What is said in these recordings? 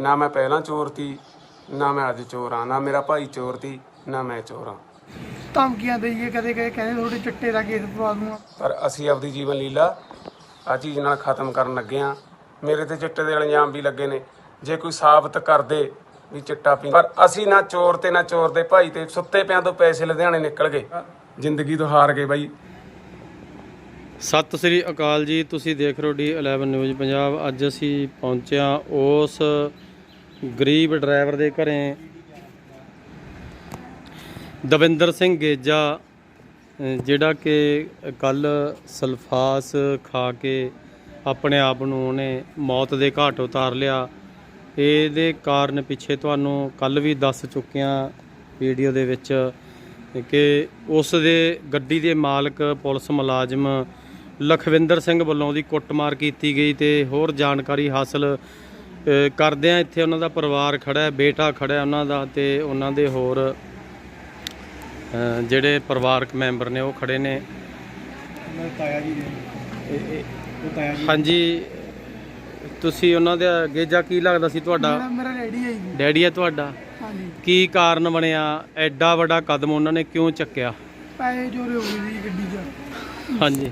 ਨਾ ਮੈਂ ਪਹਿਲਾਂ ਚੋਰ ਤੀ ਨਾ ਮੈਂ ਅੱਜ ਚੋਰ ਆ ਨਾ ਮੇਰਾ ਭਾਈ ਚੋਰ ਤੀ ਨਾ ਮੈਂ ਚੋਰ ਆ ਧਮਕੀਆਂ ਦਈਏ ਕਦੇ ਕਦੇ ਕਹਿੰਦੇ ਤੁਹਾਡੇ ਚਿੱਟੇ ਦਾ ਕੇਸ ਪਵਾ ਦੂੰਗਾ। ਪਰ ਅਸੀਂ ਆਪਦੀ ਜੀਵਨ ਲੀਲਾ ਆ ਚੀਜ਼ ਨਾਲ ਖਤਮ ਕਰਨ ਲੱਗੇ ਆ ਮੇਰੇ ਤੇ ਚਿੱਟੇ ਦੇ ਇਲਜ਼ਾਮ ਵੀ ਲੱਗੇ ਨੇ। ਜੇ ਕੋਈ ਸਾਬਤ ਕਰ ਦੇ ਵੀ ਚਿੱਟਾ ਪੀ ਪਰ ਅਸੀਂ ਨਾ ਚੋਰ ਤੇ ਨਾ ਚੋਰ ਦੇ ਭਾਈ ਤੇ ਸੁੱਤੇ ਪਿਆਂ ਤੋਂ ਪੈਸੇ ਲੁਧਿਆਣੇ ਨਿਕਲ ਗਏ। ਜ਼ਿੰਦਗੀ ਤੋਂ ਹਾਰ ਗਏ ਬਾਈ। ਸਤਿ ਸ੍ਰੀ ਅਕਾਲ ਜੀ ਤੁਸੀਂ ਦੇਖ ਰਹੇ ਹੋ ਡੀ 11 ਨਿਊਜ਼ ਪੰਜਾਬ। ਅੱਜ ਅਸੀਂ ਪਹੁੰਚਿਆ ਉਸ ਗਰੀਬ ਡਰਾਈਵਰ ਦੇ ਘਰੇ। ਦਵਿੰਦਰ ਸਿੰਘ ਗੇਜਾ ਜਿਹੜਾ ਕਿ ਕੱਲ ਸਲਫਾਸ ਖਾ ਕੇ ਆਪਣੇ ਆਪ ਨੂੰ ਉਹਨੇ ਮੌਤ ਦੇ ਘਾਟ ਉਤਾਰ ਲਿਆ। ਇਹਦੇ ਕਾਰਨ ਪਿੱਛੇ ਤੁਹਾਨੂੰ ਕੱਲ ਵੀ ਦੱਸ ਚੁੱਕਿਆ ਵੀਡੀਓ ਦੇ ਵਿੱਚ ਕਿ ਉਸ ਦੇ ਗੱਡੀ ਦੇ ਮਾਲਕ ਪੁਲਿਸ ਮੁਲਾਜ਼ਮ ਲਖਵਿੰਦਰ ਸਿੰਘ ਵੱਲੋਂ ਉਹਦੀ ਕੁੱਟਮਾਰ ਕੀਤੀ ਗਈ ਤੇ ਹੋਰ ਜਾਣਕਾਰੀ ਹਾਸਲ ਕਰਦੇ ਆ ਇੱਥੇ ਉਹਨਾਂ ਦਾ ਪਰਿਵਾਰ ਖੜਾ ਹੈ ਬੇਟਾ ਖੜਾ ਹੈ ਉਹਨਾਂ ਦਾ ਤੇ ਉਹਨਾਂ ਦੇ ਹੋਰ ਜਿਹੜੇ ਪਰਿਵਾਰਕ ਮੈਂਬਰ ਨੇ ਉਹ ਖੜੇ ਨੇ। ਹਾਂਜੀ ਤੁਸੀਂ ਉਹਨਾਂ ਦੇ ਗੇਜਾ ਕੀ ਲੱਗਦਾ ਸੀ ਤੁਹਾਡਾ? ਮੇਰਾ ਰੈਡੀ ਹੈ ਜੀ। ਡੈਡੀ ਹੈ ਤੁਹਾਡਾ? ਹਾਂਜੀ। ਕੀ ਕਾਰਨ ਬਣਿਆ? ਐਡਾ ਵੱਡਾ ਕਦਮ ਉਹਨਾਂ ਨੇ ਕਿਉਂ ਚੱਕਿਆ? ਪੈਸੇ ਜੋਰੇ ਹੋ ਗਏ ਜੀ ਗੱਡੀ 'ਚ। ਹਾਂਜੀ।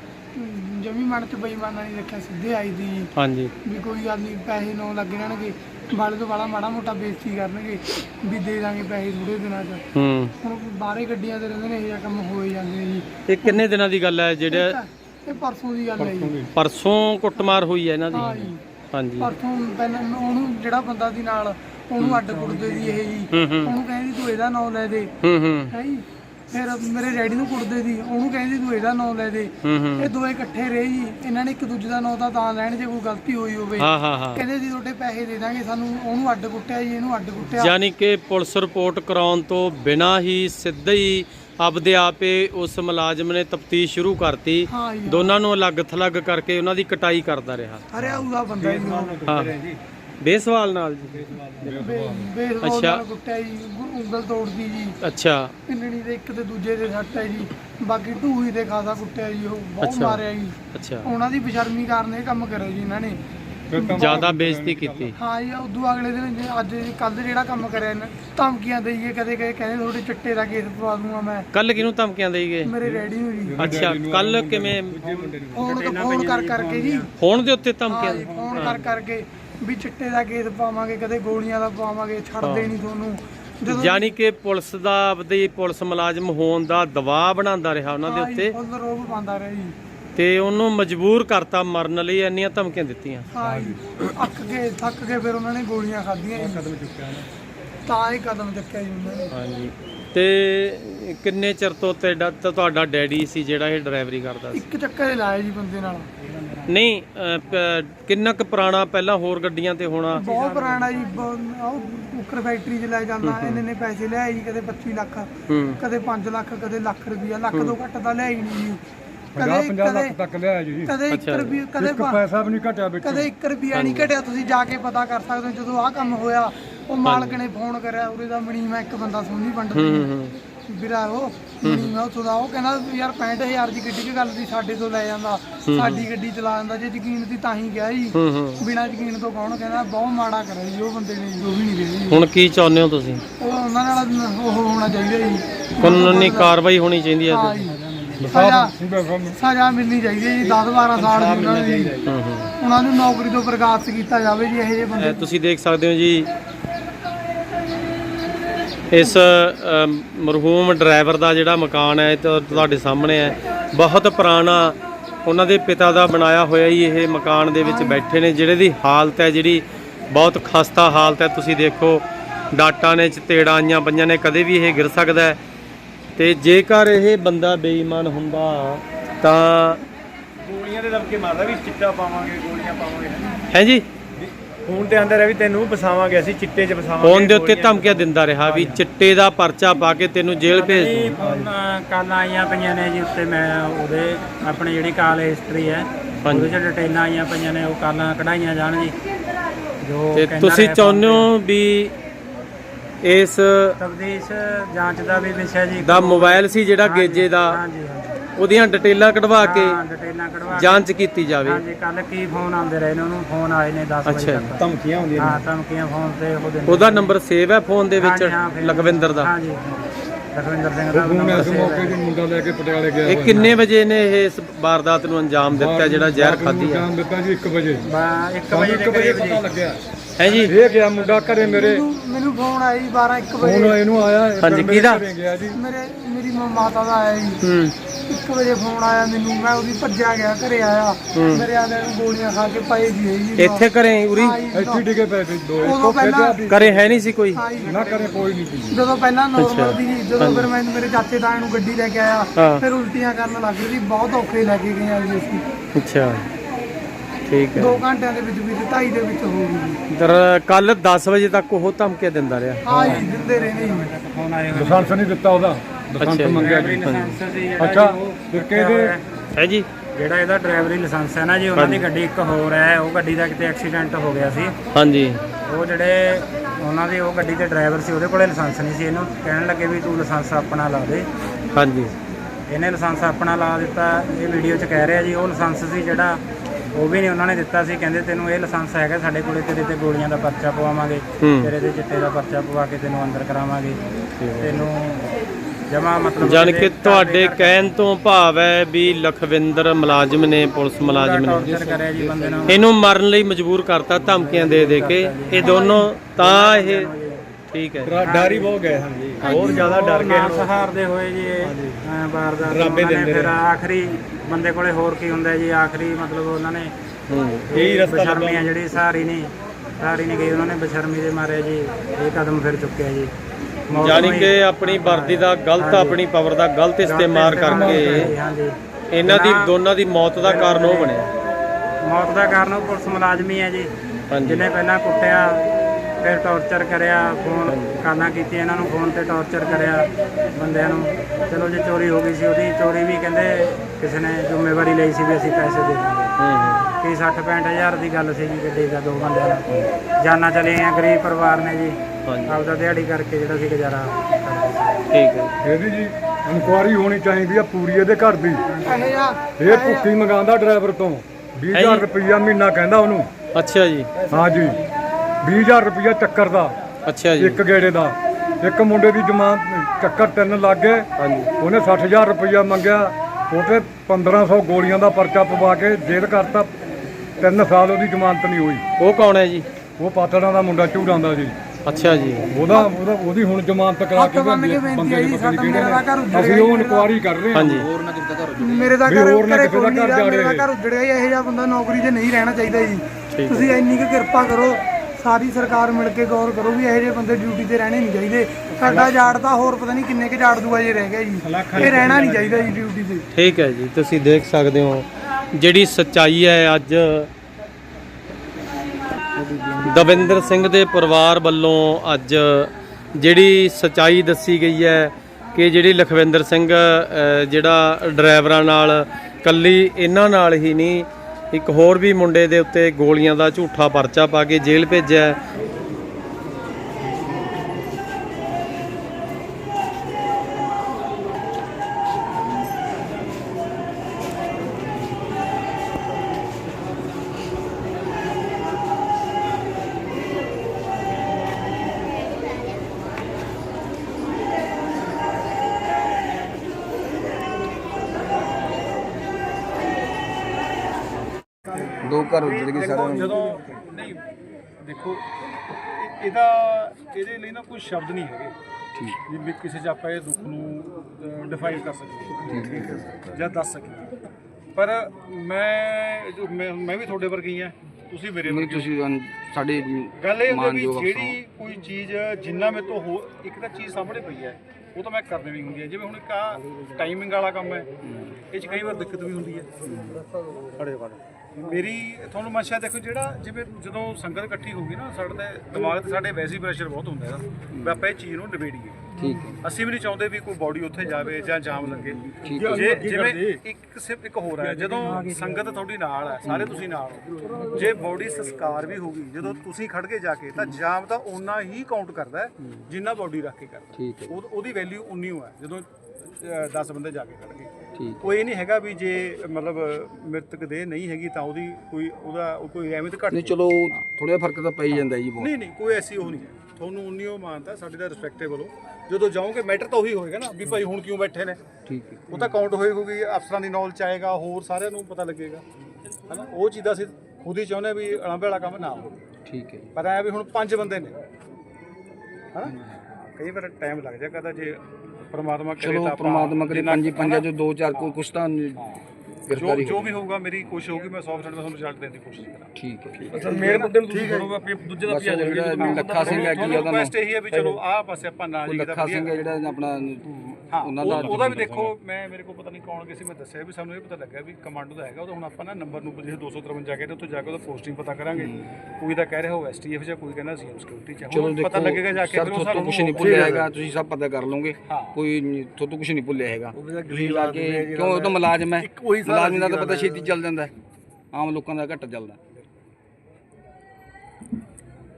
ਜਮੀ ਮਨ 'ਚ ਬੇਈਮਾਨਾ ਨਹੀਂ ਰੱਖਿਆ ਸਿੱਧੇ ਆਈ ਦੀ। ਹਾਂਜੀ। ਵੀ ਕੋਈ ਗੱਲ ਨਹੀਂ ਪੈਸੇ ਨੋ ਲੱਗ ਜਾਣਗੇ। ਬਾਲੇ ਤੋਂ ਬਾਲਾ ਮਾੜਾ ਮੋਟਾ ਬੇਇੱਜ਼ਤੀ ਕਰਨਗੇ ਵੀ ਦੇ ਦਾਂਗੇ ਪੈਸੇ ਥੋੜੇ ਦਿਨਾਂ 'ਚ। ਹੂੰ। ਹੁਣ ਬਾਹਰੇ ਗੱਡੀਆਂ ਤੇ ਰਹਿੰਦੇ ਨੇ ਇਹ ਜਿਹਾ ਕੰਮ ਹੋ ਹੀ ਜਾਂਦੇ ਨੇ। ਜੀ ਇਹ ਕਿੰਨੇ ਦਿਨਾਂ ਦੀ ਗੱਲ ਹੈ ਜਿਹੜਾ ਇਹ ਪਰਸੋਂ ਦੀ ਗੱਲ ਹੈ ਜੀ। ਪਰਸੋਂ ਕੁੱਟਮਾਰ ਹੋਈ ਹੈ ਇਹਨਾਂ ਹਾਂ ਦੀ ਜੀ। ਹਾਂਜੀ। ਪਰਸੋਂ ਪਹਿਲਾਂ ਉਹਨੂੰ ਜਿਹੜਾ ਬੰਦਾ ਦੀ ਨਾਲ ਉਹਨੂੰ ਅੱਡ ਕੁੱਟਦੇ ਦੀ ਇਹ ਜੀ। ਹੂੰ ਹੂੰ। ਉਹਨੂੰ ਕਹਿੰਦੀ ਤੂੰ ਇਹਦਾ ਨਾਂ ਲੈ ਦੇ। ਹੂੰ ਹੂੰ। ਹੈ ਜੀ। ਫਿਰ ਮੇਰੇ ਡੈਡੀ ਨੂੰ ਕੁੱਟਦੇ ਦੀ ਉਹਨੂੰ ਕਹਿੰਦੀ ਤੂੰ ਇਹਦਾ ਨਾਂ ਲੈ ਦੇ। ਹੂੰ ਹੂੰ। ਇਹ ਦੋਏ ਇਕੱਠੇ ਰਹੇ ਜੀ। ਇਹਨਾਂ ਨੇ ਇੱਕ ਦੂਜੇ ਦਾ ਨਾਂ ਤਾਂ ਤਾਂ ਲੈਣ ਜੇ ਕੋਈ ਗਲਤੀ ਹੋਈ ਹੋਵੇ। ਹਾਂ ਹਾਂ ਹਾਂ। ਕਹਿੰਦੇ ਜੀ ਤੁਹਾਡੇ ਪੈਸੇ ਦੇ ਦਾਂਗੇ ਸਾਨੂੰ ਉਹਨੂੰ ਅੱਡ ਕੁੱਟਿਆ ਜੀ ਇਹਨੂੰ ਅੱਡ ਕੁੱਟਿਆ। ਯਾਨੀ ਕਿ ਪੁਲਿਸ ਰਿਪੋਰਟ ਕਰਾਉਣ ਤੋਂ ਬਿਨਾਂ ਹੀ ਸਿੱਧਾ ਹੀ ਆਪਦੇ ਆਪੇ ਉਸ ਮੁਲਾਜ਼ਮ ਨੇ ਤਫਤੀਸ਼ ਸ਼ੁਰੂ ਕਰਤੀ। ਹਾਂ ਜੀ ਦੋਨਾਂ ਨੂੰ ਅਲੱਗ ਥਲੱਗ ਕਰਕੇ ਉਹਨਾਂ ਦੀ ਕਟਾਈ ਕਰਦਾ ਰਿਹਾ। ਹਰਿਆ ਉਹਦਾ ਬੰਦਾ ਜੀ। ਹਾਂ। ਬੇਸਵਾਲ ਨਾਲ ਜੀ। ਬੇਸਬਾਲ ਅੱਛਾ। ਨਾਲ ਕੁੱਟਿਆ ਜੀ ਉਂਗਲ ਤੋੜਦੀ ਜੀ। ਅੱਛਾ। ਪਿੰਨਣੀ ਦੇ ਇੱਕ ਤੇ ਦੂਜੇ ਦੇ ਸੱਟ ਹੈ ਜੀ। ਬਾਕੀ ਢੂਹੀ ਦੇ ਖਾਸਾ ਕੁੱਟਿਆ ਜੀ ਉਹ ਬਹੁਤ ਅੱਛਾ। ਮਾਰਿਆ ਜੀ। ਅੱਛਾ। ਉਹਨਾਂ ਦੀ ਬੇਸ਼ਰਮੀ ਕਾਰਨ ਇਹ ਕੰਮ ਕਰਿਆ ਜੀ ਇਹਨਾਂ ਨੇ। ਜ਼ਿਆਦਾ ਬੇਇੱਜ਼ਤੀ ਕੀਤੀ। ਹਾਂ ਜੀ ਉਦੋਂ ਅਗਲੇ ਦਿਨ ਜੇ ਅੱਜ ਕੱਲ ਜਿਹੜਾ ਕੰਮ ਕਰਿਆ ਇਹਨਾਂ ਧਮਕੀਆਂ ਦਈਏ ਕਦੇ ਕਦੇ ਕਹਿੰਦੇ ਤੁਹਾਡੇ ਚਿੱਟੇ ਦਾ ਕੇਸ ਪਵਾ ਦੂੰਗਾ ਮੈਂ। ਕੱਲ ਕਿਹਨੂੰ ਧਮਕੀਆਂ ਦੇਈ ਗਏ ਮੇਰੇ ਰੈਡੀ ਨੂੰ ਜੀ। ਅੱਛਾ ਕੱਲ ਕਿਵੇਂ? ਫੋਨ ਕਰ ਕਰਕੇ ਜੀ। ਫੋਨ ਦੇ ਉੱਤੇ ਹਾਂ ਧਮਕੀਆਂ ਜੀ ਫੋਨ ਕਰ ਕਰਕੇ। ਵੀ ਚਿੱਟੇ ਦਾ ਕੇਸ ਪਾਵਾਂਗੇ ਕਦੇ ਗੋਲੀਆਂ ਦਾ ਪਾਵਾਂਗੇ ਛੱਡਦੇ ਨਹੀਂ ਤੁਹਾਨੂੰ। ਯਾਨੀ ਕਿ ਪੁਲਿਸ ਦਾ ਆਪਦੇ ਪੁਲਿਸ ਮੁਲਾਜ਼ਮ ਹੋਣ ਦਾ ਦਬਾਅ ਬਣਾਉਂਦਾ ਰਿਹਾ ਉਹਨਾਂ ਦੇ ਹਾਂ ਜੀ, ਉੱਤੇ। ਫੁੱਲ ਰੋਬ ਪਾਉਂਦਾ ਰਿਹਾ ਜੀ। ਤੇ ਉਹਨੂੰ ਮਜਬੂਰ ਕਰਤਾ ਮਰਨ ਲਈ ਇੰਨੀਆਂ ਧਮਕੀਆਂ ਦਿੱਤੀਆਂ। ਹਾਂ ਜੀ। ਅੱਕ ਕੇ ਥੱਕ ਕੇ ਫਿਰ ਉਹਨਾਂ ਨੇ ਗੋਲੀਆਂ ਖਾਧੀਆਂ ਜੀ। ਕਦਮ ਚੁੱਕਿਆ ਤਾਂ ਹੀ ਕਦਮ ਚੁੱਕਿਆ ਜੀ ਉਹਨਾਂ ਨੇ। ਹਾਂਜੀ। ਤੇ ਕਿੰਨੇ ਚਿਰ ਤੋਂ ਤੁਹਾਡਾ ਡੈਡੀ ਸੀ ਜਿਹੜਾ ਇਹ ਡਰਾਈਵਰੀ ਕਰਦਾ ਸੀ? ਇੱਕ ਚੱਕਰ ਲਾਇਆ ਜੀ ਬੰਦੇ ਨਾਲ। ਨਹੀਂ ਅਹ, ਪ- ਕਿੰਨਾ ਕੁ ਪੁਰਾਣਾ ਪਹਿਲਾਂ ਹੋਰ ਗੱਡੀਆਂ ਤੇ ਹੋਣਾ? ਬਹੁਤ ਪੁਰਾਣਾ ਜੀ ਬਹੁਤ- ਉਹ ਕੁੱਕਰ ਫੈਕਟਰੀ 'ਚ ਲੈ ਜਾਂਦਾ ਇੰਨੇ ਨੇ ਪੈਸੇ ਲਿਆਏ ਜੀ ਕਦੇ 25 ਲੱਖ ਹੂੰ। ਕਦੇ 5 ਲੱਖ ਕਦੇ ਲੱਖ ਰੁਪਈਆ ਲੱਖ ਤੋਂ ਘੱਟ ਤਾਂ ਲਿਆ ਹੀ ਨਹੀਂ ਜੀ। ਕਦੇ 50 ਲੱਖ ਤੱਕ ਲਿਆ ਜੀ। ਕਦੇ 1 ਰੁਪਈਆ ਕਦੇ ਪੈਸਾ ਵੀ ਨਹੀਂ ਘਟਿਆ ਵਿੱਚ। ਕਦੇ 1 ਰੁਪਈਆ ਨਹੀਂ ਘਟਿਆ ਤੁਸੀਂ ਜਾ ਕੇ ਪਤਾ ਕਰ ਸਕਦੇ ਹੋ ਜਦੋਂ ਆਹ ਕੰਮ ਹੋਇਆ ਉਹ ਮਾਲਕ ਨੇ ਫੋਨ ਕਰਿਆ ਉਰੇ ਦਾ ਮਣੀ ਮੈਂ ਇੱਕ ਬੰਦਾ ਸੋਨੀ ਪੰਡਤ ਹੂੰ। ਹੂੰ। ਵੀਰਾ ਉਹ ਮੈਂ ਉੱਥੋਂ ਦਾ ਉਹ ਕਹਿੰਦਾ ਯਾਰ 65000 ਦੀ ਗੱਡੀ ਕੀ ਗੱਲ ਦੀ ਸਾਡੇ ਤੋਂ ਲੈ ਜਾਂਦਾ? ਸਾਡੀ ਗੱਡੀ ਚਲਾ ਜਾਂਦਾ ਜੇ ਯਕੀਨ ਸੀ ਤਾਂ ਹੀ ਗਿਆ ਜੀ। ਬਿਨਾਂ ਯਕੀਨ ਤੋਂ ਕੌਣ ਕਹਿੰਦਾ ਬਹੁਤ ਮਾੜਾ ਕਰਿਆ ਜੀ ਉਹ ਬੰਦੇ ਨੇ ਜੋ ਵੀ ਨਹੀਂ ਦੇ ਜੀ। ਹੁਣ ਕੀ ਚਾਹੁੰਦੇ ਹੋ ਤੁਸੀਂ? ਉਹ ਉਹਨਾਂ ਨਾਲ ਉਹ ਹੋਣਾ ਚਾਹੀਦਾ ਜੀ। ਕਾਨੂੰਨੀ ਕਾਰਵਾਈ ਹੋਣੀ ਚਾਹੀਦੀ ਹੈ ਹਾਂ ਜੀ। ਸਜ਼ਾ ਸਜ਼ਾ ਮਿਲਣੀ ਚਾਹੀਦੀ ਹੈ ਜੀ 10 12 ਸਾਲ ਦੀ ਉਹਨਾਂ ਨੂੰ ਜੀ। ਹੂੰ ਹੂੰ। ਉਹਨਾਂ ਨੂੰ ਨੌਕਰੀ ਤੋਂ ਬਰਖਾਸਤ ਕੀਤਾ ਜਾਵੇ ਜੀ ਇਹੋ ਜਿਹੇ ਬੰਦੇ ਤੁਸੀਂ ਦੇਖ ਸਕਦੇ ਹੋ ਜੀ ਇਸ ਮਰਹੂਮ ਡਰਾਈਵਰ ਦਾ ਜਿਹੜਾ ਮਕਾਨ ਹੈ ਤੁਹਾਡੇ ਸਾਹਮਣੇ ਹੈ। ਬਹੁਤ ਪੁਰਾਣਾ ਉਹਨਾਂ ਦੇ ਪਿਤਾ ਦਾ ਬਣਾਇਆ ਹੋਇਆ ਹੀ ਇਹ ਮਕਾਨ ਦੇ ਵਿੱਚ ਬੈਠੇ ਨੇ ਜਿਹੜੇ ਦੀ ਹਾਲਤ ਹੈ ਜਿਹੜੀ ਬਹੁਤ ਖਸਤਾ ਹਾਲਤ ਹੈ। ਤੁਸੀਂ ਦੇਖੋ ਡਾਟਾਂ ਨੇ ਚਤੇੜਾਂ ਆਈਆਂ ਪਈਆਂ ਨੇ ਕਦੇ ਵੀ ਇਹ ਗਿਰ ਸਕਦਾ ਹੈ। ਤੇ ਜੇਕਰ ਇਹ ਬੰਦਾ ਬੇਈਮਾਨ ਹੁੰਦਾ ਤਾਂ ਗੋਲੀਆਂ ਦੇ ਦਬਕੇ ਮਾਰਦਾ ਵੀ ਚਿੱਟਾ ਪਾਵਾਂਗੇ ਗੋਲੀਆਂ ਪਾਵਾਂਗੇ ਹੈ ਜੀ? ਫੋਨ ਤੇ ਆਂਦਾ ਰਿਹਾ ਵੀ ਤੈਨੂੰ ਫਸਾਵਾਂਗੇ ਅਸੀਂ ਚਿੱਟੇ 'ਚ ਫਸਾਵਾਂਗੇ ਫੋਨ ਦੇ ਉੱਤੇ ਧਮਕੀਆਂ ਦਿੰਦਾ ਰਿਹਾ ਵੀ ਚਿੱਟੇ ਦਾ ਪਰਚਾ ਪਾ ਕੇ ਤੈਨੂੰ ਜੇਲ੍ਹ ਭੇਜ ਦੂੰ। ਕਾਲਾਂ ਆਈਆਂ ਪਈਆਂ ਨੇ ਜੀ ਉੱਤੇ ਮੈਂ ਉਹਦੇ ਆਪਣੀ ਜਿਹੜੀ ਕਾਲ ਹਿਸਟਰੀ ਹੈ। ਉਹਦੇ ਚ ਡਿਟੇਲਾਂ ਆਈਆਂ ਪਈਆਂ ਨੇ ਉਹ ਕਾਲਾਂ ਕਢਾਈਆਂ ਜਾਣ ਜੀ। ਜੋ ਤੇ ਤੁਸੀਂ ਚਾਹੁੰਦੇ ਹੋ ਵੀ ਇਸ ਤਬਦੀਸ਼ ਜਾਂਚ ਦਾ ਵੀ ਵਿਸ਼ਾ ਜੀ ਦਾ ਮੋਬਾਈਲ ਸੀ ਜਿਹੜਾ ਗੇਜੇ ਦਾ? ਹਾਂਜੀ ਹਾਂਜੀ। ਉਹਦੀਆਂ ਡਿਟੇਲਾਂ ਕਢਵਾ ਕੇ ਹਾਂ ਡਿਟੇਲਾਂ ਕਢਵਾ ਜਾਂਚ ਕੀਤੀ ਜਾਵੇ। ਹਾਂਜੀ ਕੱਲ ਕੀ ਫੋਨ ਆਉਂਦੇ ਰਹੇ ਨੇ ਉਹਨੂੰ ਫੋਨ ਆਏ ਨੇ 10 ਵਜੇ ਅੱਛਾ। ਤੱਕ। ਧਮਕੀਆਂ ਹੁੰਦੀਆਂ ਹਾਂ ਧਮਕੀਆਂ ਫੋਨ ਤੇ ਉਹ ਦਿੰਦੇ ਉਹਦਾ ਨੰਬਰ ਸੇਵ ਹੈ ਫੋਨ ਦੇ ਵਿੱਚ? ਹਾਂਜੀ, ਹਾਂ, ਫਿਰ- ਲਖਵਿੰਦਰ ਦਾ। ਹਾਂਜੀ। ਲਖਵਿੰਦਰ ਸਿੰਘ ਦਾ ਨੰਬਰ ਸੇਵ ਹੈ। ਮੁੰਡਾ ਲੈ ਕੇ ਪਟਿਆਲੇ ਗਿਆ ਇਹ ਕਿੰਨੇ ਵਜੇ ਨੇ ਇਹ ਇਸ ਵਾਰਦਾਤ ਨੂੰ ਅੰਜਾਮ ਦਿੱਤਾ ਜਿਹੜਾ ਜ਼ਹਿਰ ਖਾਧੀ ਆ? ਦਿੱਤਾ ਜੀ 1 ਵਜੇ। 1 ਵਜੇ ਦੇ ਕਰੀਬ ਜੀ ਲੱਗਿਆ। ਹੈ ਜੀ। ਇਹ ਗਿਆ ਮੁੰਡਾ ਘਰੇ ਮੇਰੇ। ਮੈਨੂੰ ਫੋਨ ਆਇਆ ਜੀ 12 1 ਹੁਣ ਵਜੇ ਇਹਨੂੰ ਆਇਆ। ਹਾਂਜੀ, ਮੇਰੇ ਕਿਹਦਾ? ਘਰੇ ਗਿਆ ਜੀ। ਮੇਰੇ ਮੇਰੀ ਮ- ਮਾਤਾ ਦਾ ਆਇਆ ਜੀ। ਹੂੰ। 1 ਵਜੇ ਫੋਨ ਆਇਆ ਮੈਨੂੰ ਮੈਂ ਉਹਦੀ ਭੱਜਿਆ ਗਿਆ ਘਰੇ ਆਇਆ। ਮੇਰੇ ਆਲੇ ਨੂੰ ਗੋਲੀਆਂ ਖਾ ਕੇ ਪਏ ਜੀ ਇੱਥੇ ਘਰੇ ਉਰੀ? ਇੱਥੇ ਡਿੱਗੇ ਪਏ ਸੀ ਦੋ। ਉਦੋਂ ਪਹਿਲਾਂ ਘਰੇ ਹੈ ਨਹੀਂ ਸੀ ਕੋਈ? ਨਾ ਕਰੇ ਕੋਈ ਨਹੀਂ ਸੀ। ਜਦੋਂ ਪਹਿਲਾਂ ਨੋਰਮਲ ਦੀ ਜੀ ਜਦੋਂ ਫਿਰ ਮੈਂ ਮੇਰੇ ਚਾਚੇ ਤਾਏ ਨੂੰ ਗੱਡੀ ਲੈ ਕੇ ਆਇਆ। ਫਿਰ ਉਲਟੀਆਂ ਕਰਨ ਲੱਗ ਗਈ ਸੀ ਬਹੁਤ ਔਖੇ ਲੈ ਕੇ ਗਏ ਆ ਜੀ ਅਸੀਂ। ਅੱਛਾ। ਠੀਕ ਹੈ। 2 ਘੰਟਿਆਂ ਦੇ ਵਿੱਚ ਵਿੱਚ ਢਾਈ ਦੇ ਵਿੱਚ ਹੋ ਗਈ। ਦਰ ਕੱਲ 10 ਵਜੇ ਤੱਕ ਉਹ ਧਮਕੀਆਂ ਦਿੰਦਾ ਰਿਹਾ। ਹਾਂ ਜੀ ਦਿੰਦੇ ਰਹੇ ਨੇ ਜੀ। ਫੋਨ ਆਏ ਹੋਏ ਲਾਇਸੈਂਸ ਨਹੀਂ ਦਿੱਤਾ ਉਹਦਾ। ਲਾਇਸੈਂਸ। ਮੰਗਿਆ ਜੀ। ਲਾਇਸੈਂਸ ਸੀ ਜਿਹੜਾ ਅੱਛਾ ਫਿਰ ਕਿਹਦੇ? ਹੈ ਜੀ। ਜਿਹੜਾ ਇਹਦਾ ਡਰਾਈਵਰੀ ਲਾਇਸੈਂਸ ਹੈ ਨਾ ਜੀ ਉਹਨਾਂ ਦੀ ਗੱਡੀ ਇੱਕ ਹੋਰ ਹੈ ਉਹ ਗੱਡੀ ਦਾ ਕਿਤੇ ਐਕਸੀਡੈਂਟ ਹੋ ਗਿਆ ਸੀ। ਹਾਂਜੀ। ਉਹ ਜਿਹੜੇ ਉਹਨਾਂ ਦੀ ਉਹ ਗੱਡੀ ਦੇ ਡਰਾਈਵਰ ਸੀ ਉਹਦੇ ਕੋਲੇ ਲਾਇਸੈਂਸ ਨਹੀਂ ਸੀ ਇਹਨੂੰ। ਕਹਿਣ ਲੱਗੇ ਵੀ ਤੂੰ ਲਾਇਸੈਂਸ ਆਪਣਾ ਲਾ ਦੇ। ਹਾਂਜੀ। ਇਹਨੇ ਲਾਇਸੈਂਸ ਆਪਣਾ ਲਾ ਦਿੱਤਾ। ਇਹ ਵੀਡੀਓ 'ਚ ਕਹਿ ਰਿਹਾ ਜੀ ਉਹ ਲਾਇਸੈਂਸ ਸੀ ਜਿਹੜਾ ਉਹ ਵੀ ਨਹੀਂ ਉਹਨਾਂ ਨੇ ਦਿੱਤਾ ਸੀ। ਕਹਿੰਦੇ ਤੈਨੂੰ ਇਹ ਲਾਇਸੈਂਸ ਹੈਗਾ ਸਾਡੇ ਕੋਲੇ ਤੇਰੇ ਤੇ ਗੋਲੀਆਂ ਦਾ ਪਰਚਾ ਪਵਾਵਾਂਗੇ। ਤੇਰੇ ਤੇ ਚਿੱਟੇ ਦਾ ਪਰਚਾ ਪਵਾ ਕੇ ਤੈਨੂੰ ਅੰਦਰ ਕਰਾਵਾਂਗੇ। ਤੈਨੂੰ ਜਮਾ ਮਤਲਬ ਜਾਣ ਤੇਰੇ ਕੇ ਤੁਹਾਡੇ ਕਹਿਣ ਤੋਂ ਭਾਵ ਹੈ ਵੀ ਲਖਵਿੰਦਰ ਮੁਲਾਜ਼ਮ ਨੇ ਪੁਲਿਸ ਮੁਲਾਜ਼ਮ ਨੇ। ਟੌਰਚਰ ਕਰਿਆ ਜੀ ਬੰਦੇ ਨੂੰ ਇਹਨੂੰ ਮਾਰਨ ਲਈ ਮਜਬੂਰ ਕਰਤਾ ਧਮਕੀਆਂ ਦੇ ਦੇ ਕੇ। ਇਹ ਦੋਨੋਂ ਤਾਂ ਇਹ ਠੀਕ ਹੈ। ਡਾਰੀ ਬਹੁਤ ਗਏ ਹਨ ਜੀ ਹੋਰ ਜ਼ਿਆਦਾ ਡਰ ਗਏ ਨਾ ਸਹਾਰਦੇ ਹੋਏ ਜੀ ਇਹ ਵਾਰਦਾਤ ਉਹਨਾਂ ਨੇ ਫਿਰ ਆਖਰੀ ਬੰਦੇ ਕੋਲੇ ਹੋਰ ਕੀ ਹੁੰਦਾ ਜੀ ਆਖਰੀ ਮਤਲਬ ਉਹਨਾਂ ਨੇ ਇਹੀ ਰਸਤਾ ਜਿਹੜੀ ਸਹਾਰੀ ਨਹੀਂ ਸਹਾਰੀ ਨਹੀਂ ਗਈ ਉਹਨਾਂ ਨੇ ਬਸ਼ਰਮੀ ਦੇ ਮਾਰੇ ਜੀ ਇਹ ਕਦਮ ਫਿਰ ਚੁੱਕਿਆ ਜੀ। ਹੋਈ। ਕਿ ਆਪਣੀ ਵਰਦੀ ਦਾ ਗਲਤ ਆਪਣੀ ਪਾਵਰ ਦਾ ਗਲਤ ਇਸਤੇਮਾਲ ਕਰਕੇ ਇਹਨਾਂ ਦੀ ਦੋਨਾਂ ਦੀ ਮੌਤ ਦਾ ਕਾਰਨ ਉਹ ਬਣਿਆ। ਮੌਤ ਦਾ ਕਾਰਨ ਉਹ ਪੁਲਿਸ ਮੁਲਾਜ਼ਮੀ ਹੈ ਜੀ। ਜਿਹਨੇ ਪਹਿਲਾਂ ਕੁੱਟਿਆ ਫਿਰ ਟੌਰਚਰ ਕਰਿਆ ਫੋਨ ਕਾਲਾਂ ਕੀਤੀ ਇਹਨਾਂ ਨੂੰ ਫੋਨ ਤੇ ਟੌਰਚਰ ਕਰਿਆ ਬੰਦਿਆਂ ਨੂੰ। ਚਲੋ ਜੇ ਚੋਰੀ ਹੋ ਗਈ ਸੀ ਉਹਦੀ ਚੋਰੀ ਵੀ ਕਹਿੰਦੇ ਕਿਸੇ ਨੇ ਜ਼ਿੰਮੇਵਾਰੀ ਲਈ ਸੀ ਵੀ ਅਸੀਂ ਪੈਸੇ ਦੇ ਦਾਂਗੇ। ਕੀ 60 ਹਜ਼ਾਰ ਦੀ ਗੱਲ ਸੀ ਜੀ ਗੱਡੀ ਦਾ ਦੋ ਬੰਦਿਆਂ ਦਾ। ਜਾਨਾਂ ਚਲੇ ਆ ਗਰੀਬ ਪਰਿਵਾਰ ਨੇ ਜੀ। ਹਾਂਜੀ। ਆਪਦਾ ਦਿਹਾੜੀ ਕਰਕੇ ਜਿਹੜਾ ਸੀ ਗੁਜ਼ਾਰਾ ਕਰਦੇ ਸੀ ਠੀਕ ਹੈ। ਇਹਦੀ ਜੀ ਇਨਕੁਆਰੀ ਹੋਣੀ ਚਾਹੀਦੀ ਆ ਪੂਰੀ ਇਹਦੇ ਘਰ ਦੀ। ਇਹ ਭੁੱਕੀ ਮੰਗਾਉਂਦਾ ਡਰਾਈਵਰ ਤੋਂ। 20000 ਰੁਪਈਆ ਮਹੀਨਾ ਕਹਿੰਦਾ ਉਹਨੂੰ। ਅੱਛਾ ਜੀ। ਹਾਂ ਜੀ 20000 ਰੁਪਈਆ ਚੱਕਰ ਦਾ। ਅੱਛਾ ਜੀ। ਇੱਕ ਗੇੜੇ ਦਾ। ਇੱਕ ਮੁੰਡੇ ਦੀ ਜਮਾਨ ਚੱਕਰ ਤਿੰਨ ਲੱਗ ਗਏ। ਹਾਂਜੀ। ਉਹਨੇ 60000 ਰੁਪਈਆ ਮੰਗਿਆ। ਉਹ ਤੇ 1500 ਗੋਲੀਆਂ ਦਾ ਪਰਚਾ ਪਵਾ ਕੇ ਜੇਲ੍ਹ ਕਰਤਾ। ਤਿੰਨ ਸਾਲ ਉਹਦੀ ਜ਼ਮਾਨਤ ਨਹੀਂ ਹੋਈ। ਉਹ ਕੌਣ ਹੈ ਜੀ? ਉਹ ਪਾਤੜਾਂ ਦਾ ਮੁੰਡਾ ਝੂੜਾਂ ਦਾ ਜੀ। ਅੱਛਾ ਜੀ। ਉਹਦਾ ਉਹਦਾ ਉਹਦੀ ਹੁਣ ਜ਼ਮਾਨਤ ਕਰਾ ਹੱਥ ਕੇ ਬੰਨ ਕੇ ਬੇਨਤੀ ਹੈ ਜੀ, ਬੰਦੇ ਸਾਡਾ ਮੇਰਾ ਨੇ ਘਰ ਉੱਜੜਿਆ ਅਸੀਂ ਉਹ ਇਨਕੁਆਰੀ ਕਰ ਰਹੇ ਹਾਂ। ਹਾਂਜੀ। ਮੇਰੇ ਦਾ ਵੀ ਘਰ ਹੋਰ ਨਾ ਘਰੇ ਕਿਸੇ ਦਾ ਕੋਈ ਨਹੀਂ ਘਰ ਮੇਰਾ ਘਰ ਉੱਜੜਿਆ ਇਹੋ ਜਿਹਾ ਬੰਦਾ ਨੌਕਰੀ ਤੇ ਨਹੀਂ ਰਹਿਣਾ ਚਾਹੀਦਾ ਜੀ। ਤੁਸੀਂ ਇੰਨੀ ਕੁ ਕਿਰਪਾ ਕਰੋ ਸਾਰੀ ਸਰਕਾਰ ਮਿਲ ਕੇ ਗੌਰ ਕਰੋ ਵੀ ਇਹੋ ਜਿਹੇ ਬੰਦੇ ਡਿਊਟੀ ਤੇ ਰਹਿਣੇ ਨਹੀਂ ਚਾਹੀਦੇ। ਸਾਡਾ ਜਾੜ ਤਾਂ ਹੋਰ ਪਤਾ ਨਹੀਂ ਕਿੰਨੇ ਕੁ ਜਾੜ ਦੂਆ ਜੇ ਰਹਿ ਗਿਆ ਜੀ। ਇਹ ਰਹਿਣਾ ਨਹੀਂ ਚਾਹੀਦਾ ਜੀ ਡਿਊਟੀ ਤੇ। ਠੀਕ ਹੈ ਜੀ ਤੁਸੀਂ ਦੇਖ ਸਕਦੇ ਹੋ। ਜਿਹੜੀ ਸੱਚਾਈ ਹੈ ਅੱਜ ਦਵਿੰਦਰ ਸਿੰਘ ਦੇ ਪਰਿਵਾਰ ਵੱਲੋਂ ਅੱਜ ਜਿਹੜੀ ਸੱਚਾਈ ਦੱਸੀ ਗਈ ਹੈ ਕਿ ਜਿਹੜੀ ਲਖਵਿੰਦਰ ਸਿੰਘ ਜਿਹੜਾ ਡਰਾਈਵਰਾਂ ਨਾਲ ਕੱਲੀ ਇਹਨਾਂ ਨਾਲ ਹੀ ਨਹੀਂ, ਇੱਕ ਹੋਰ ਵੀ ਮੁੰਡੇ ਦੇ ਉੱਤੇ ਗੋਲੀਆਂ ਦਾ ਝੂਠਾ ਪਰਚਾ ਪਾ ਕੇ ਜੇਲ੍ਹ ਭੇਜਿਆ ਦੋ ਘਰ ਉੱਜੜ ਗਏ ਸਾਰੇ। ਜਦੋਂ ਨਹੀਂ ਦੇਖੋ ਇਹ- ਇਹਦਾ ਇਹਦੇ ਲਈ ਨਾ ਕੋਈ ਸ਼ਬਦ ਨਹੀਂ ਹੈਗੇ। ਠੀਕ। ਵੀ ਕਿਸੇ 'ਚ ਆਪਾਂ ਇਹ ਦੁੱਖ ਨੂੰ ਡਿਫਾਈਨ ਕਰ ਸਕੀਏ। ਠੀਕ ਹੈ ਜਾਂ ਦੱਸ ਸਕੀਏ। ਪਰ ਮੈਂ ਜੋ ਮੈਂ ਮੈਂ ਵੀ ਤੁਹਾਡੇ ਵਰਗੀ ਆ ਤੁਸੀਂ ਮੇਰੇ ਮੈਨੂੰ ਵਰਗੇ ਹੋ। ਤੁਸੀਂ ਅਨ- ਸਾਡੇ ਗੱਲ ਇਹ ਹੁੰਦੀ ਵੀ ਮਾਨਯੋਗ ਅਫਸਰ ਜਿਹੜੀ ਕੋਈ ਚੀਜ਼ ਜਿੰਨਾ ਮੇਰੇ ਤੋਂ ਹੋ ਇੱਕ ਤਾਂ ਚੀਜ਼ ਸਾਹਮਣੇ ਪਈ ਹੈ। ਉਹ ਤਾਂ ਮੈਂ ਕਰ ਦੇਣੀ ਹੁੰਦੀ ਹੈ ਜਿਵੇਂ ਹੁਣ ਇੱਕ ਆ ਟਾਈਮਿੰਗ ਵਾਲਾ ਕੰਮ ਹੈ ਇਹ 'ਚ ਕਈ ਵਾਰ ਦਿੱਕਤ ਵੀ ਹੁੰਦੀ ਹੈ। ਸਾਡੇ ਬਾਅਦ ਮੇਰੀ ਤੁਹਾਨੂੰ ਮਨਸ਼ਾ ਦੇਖੋ ਜਿਹੜਾ ਜਿਵੇਂ ਜਦੋਂ ਸੰਗਤ ਇਕੱਠੀ ਹੋਊਗੀ ਨਾ ਸਾਡੇ ਤੇ ਦਿਮਾਗ ਤੇ ਸਾਡੇ ਵੈਸੇ ਪ੍ਰੈਸ਼ਰ ਬਹੁਤ ਹੁੰਦਾ ਇਹਦਾ ਵੀ ਆਪਾਂ ਇਹ ਚੀਜ਼ ਨੂੰ ਨਿਬੇੜੀਏ। ਠੀਕ ਹੈ। ਅਸੀਂ ਵੀ ਨਹੀਂ ਚਾਹੁੰਦੇ ਵੀ ਕੋਈ ਬੋਡੀ ਉੱਥੇ ਜਾਵੇ ਜਾਂ ਜਾਮ ਲੱਗੇ। ਜੇ ਜਿਵੇਂ ਇੱਕ ਸਿਰਫ ਇੱਕ ਹੋਰ ਹੈ ਜਦੋਂ ਸੰਗਤ ਤੁਹਾਡੀ ਨਾਲ ਹੈ ਸਾਰੇ ਤੁਸੀਂ ਨਾਲ ਹੋ। ਜੇ ਬੋਡੀ ਸੰਸਕਾਰ ਵੀ ਹੋਗੀ ਜਦੋਂ ਤੁਸੀਂ ਖੜ ਕੇ ਜਾ ਕੇ ਤਾਂ ਜਾਮ ਤਾਂ ਓਨਾ ਹੀ ਕਾਊਂਟ ਕਰਦਾ ਹੈ ਜਿੰਨਾ ਬੋਡੀ ਰੱਖ ਕੇ ਕਰਦਾ। ਹੈ। ਉਹਦੀ ਵੈਲਿਊ ਉਨੀ ਹੋ ਹੈ ਜਦੋਂ 10 ਬੰਦੇ ਜਾ ਕੇ ਖੜ ਕੋਈ ਇਹ ਨਹੀਂ ਹੈਗਾ ਵੀ ਜੇ ਮਤਲਬ ਮ੍ਰਿਤਕ ਦੇ ਨਹੀਂ ਹੈਗੀ ਤਾਂ ਉਹਦੀ ਕੋਈ ਉਹਦਾ ਉਹ ਕੋਈ ਐਵੇਂ ਤਾਂ ਘੱਟ ਨਹੀਂ ਚਲੋ ਥੋੜਾ ਫ਼ਰਕ ਤਾਂ ਪਈ ਜਾਂਦਾ ਜੀ ਬਹੁਤ। ਨਹੀਂ ਨਹੀਂ ਕੋਈ ਐਸੀ ਉਹ ਨਹੀਂ ਹੈ। ਤੁਹਾਨੂੰ ਉਨੀ ਉਹ ਮਾਨਤਾ ਸਾਡੇ ਦਾ ਰਿਸਪੈਕਟੇਬਲ ਹੋ। ਜਦੋਂ ਜਾਓਗੇ ਮੈਟਰ ਤਾਂ ਉਹੀ ਹੋਏਗਾ ਨਾ ਵੀ ਭਾਈ ਹੁਣ ਕਿਉਂ ਬੈਠੇ ਨੇ? ਠੀਕ ਹੈ। ਉਹ ਤਾਂ ਕਾਊਂਟ ਹੋਊਗੀ ਅਫਸਰਾਂ ਦੀ ਨੌਲੇਜ ਆਏਗਾ ਹੋਰ ਸਾਰਿਆਂ ਨੂੰ ਪਤਾ ਲੱਗੇਗਾ। ਹਨਾ ਉਹ ਚੀਜ਼ ਦਾ ਅਸੀਂ ਖੁਦ ਹੀ ਚਾਹੁੰਦੇ ਵੀ ਅਲੰਬੇ ਵਾਲਾ ਕੰਮ ਨਾ ਹੋਵੇ। ਠੀਕ ਹੈ। ਪਰ ਐ ਵੀ ਹੁਣ ਪੰਜ ਬੰਦੇ ਨੇ। ਹਨਾ? ਕਈ ਵਾਰ ਟਾਈਮ ਲੱਗ ਜਾ ਕਦਾ ਜੇ ਪ੍ਰਮਾਤਮਾ ਕਰੇ ਚਲੋ ਤਾਂ ਆਪਾਂ ਪ੍ਰਮਾਤਮਾ ਕਰੇ ਜਿੰਨਾ- ਪੰਜ ਪੰਜਾਂ ਚੋਂ ਦੋ ਚਾਰ ਕੋਈ ਕੁਛ ਤਾਂ ਜੋ ਗ੍ਰਿਫਤਾਰੀ ਜੋ ਹੋ ਵੀ ਹੋਊਗਾ ਮੇਰੀ ਕੋਸ਼ਿਸ਼ ਹੋਊਗੀ ਮੈਂ 100% ਮੈਂ ਤੁਹਾਨੂੰ ਰਿਜ਼ਲਟ ਦੇਣ ਦੀ ਕੋਸ਼ਿਸ਼ ਕਰਾਂਗਾ। ਠੀਕ ਹੈ। ਸਰ ਮੇਰੇ ਮੁੱਦੇ ਨੂੰ ਤੁਸੀਂ ਕਰੋਗੇ ਆਪੇ ਦੂਜੇ ਬਸ ਉਹ ਜਿਹੜਾ ਲੱਖਾ ਸਿੰਘ ਹੈ ਕੀ ਉਹਦਾ ਨਾਮ। ਰਿਕੁਐਸਟ ਇਹੀ ਹੈ ਵੀ ਚਲੋ ਆਹ ਪਾਸੇ ਆਪਾਂ ਨਾ ਕੋਈ ਜੀ ਲੱਖਾ ਸਿੰਘ ਹੈ ਜਿਹੜਾ ਆਪਣਾ ਹਾਂ ਉਹਨਾਂ ਉਹ- ਦਾ ਉਹਦਾ ਵੀ ਦੇਖੋ ਮੈਂ ਮੇਰੇ ਕੋਲ ਪਤਾ ਨਹੀਂ ਕੌਣ ਕਿਸੇ ਮੈਂ ਦੱਸਿਆ ਵੀ ਸਾਨੂੰ ਇਹ ਪਤਾ ਲੱਗਾ ਵੀ ਕਮਾਂਡੋ ਦਾ ਹੈਗਾ ਉਹਦਾ ਹੁਣ ਆਪਾਂ ਨਾ ਨੰਬਰ ਨੂੰ ਜਿਹੜੇ 253 ਜਾ ਕੇ ਤੇ ਉੱਥੇ ਜਾ ਕੇ ਉਹਦਾ ਪੋਸਟਿੰਗ ਪਤਾ ਕਰਾਂਗੇ। ਕੋਈ ਤਾਂ ਕਹਿ ਰਿਹਾ ਹੋ ਐਸਟੀਐਫ ਜਾਂ ਕੋਈ ਕਹਿੰਦਾ ਸੀਐਮ ਸਿਕਿਉਰਿਟੀ ਚ। ਚਲੋ ਹੁਣ ਪਤਾ ਲੱਗੇਗਾ ਜਾ ਕੇ ਸਰ ਫਿਰ ਉਹ ਤੁਹਾਨੂੰ ਕੁਝ ਸਾਨੂੰ ਨਹੀਂ ਭੁੱਲਿਆ ਹੈਗਾ ਤੁਸੀਂ ਸਭ ਪਤਾ ਕਰ ਲਓਗੇ। ਕੋਈ ਤੁਹਾਨੂੰ ਕੁਝ ਨਹੀਂ ਭੁੱਲਿਆ ਹੈਗਾ। ਤੁਸੀਂ ਲਾ ਕੇ ਕਿਉਂ ਉਹ ਤਾਂ ਮੁਲਾਜ਼ਮ ਹੈ। ਮੁਲਾਜ਼ਮ ਦਾ ਤਾਂ ਪਤਾ ਛੇਤੀ ਚੱਲ ਜਾਂਦਾ ਹੈ। ਆਮ ਲੋਕਾਂ ਦਾ ਘੱਟ ਚੱਲਦਾ